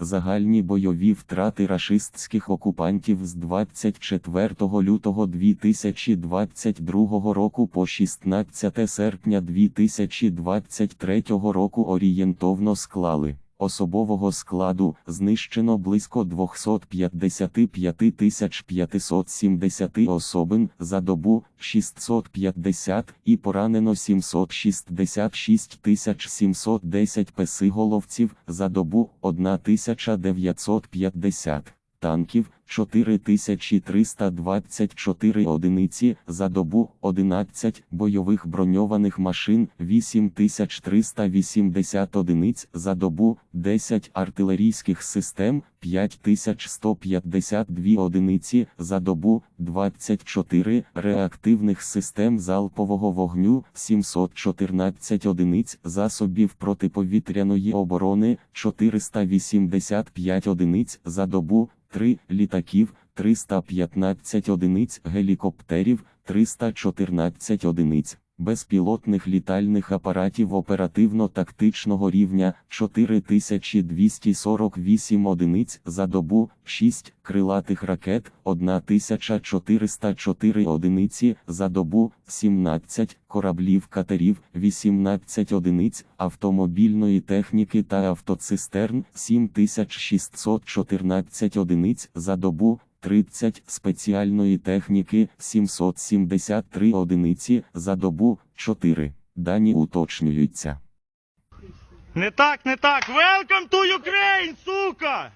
Загальні бойові втрати рашистських окупантів з 24 лютого 2022 року по 16 серпня 2023 року орієнтовно склали. Особового складу знищено близько 255 570 особин за добу 650 і поранено 766 710 песиголовців за добу 1950 танків 4324 одиниці за добу 11 бойових броньованих машин 8380 одиниць за добу 10 артилерійських систем 5152 одиниці за добу 24 реактивних систем залпового вогню 714 одиниць засобів протиповітряної оборони 485 одиниць за добу 3 літаків, 315 одиниць гелікоптерів, 314 одиниць безпілотних літальних апаратів оперативно-тактичного рівня 4248 одиниць за добу, 6 крилатих ракет, 1404 одиниці за добу, 17 кораблів катерів, 18 одиниць автомобільної техніки та автоцистерн, 7614 одиниць за добу, 30 спеціальної техніки, 773 одиниці за добу, 4. Дані уточнюються. Не так, не так. Welcome to Ukraine, сука!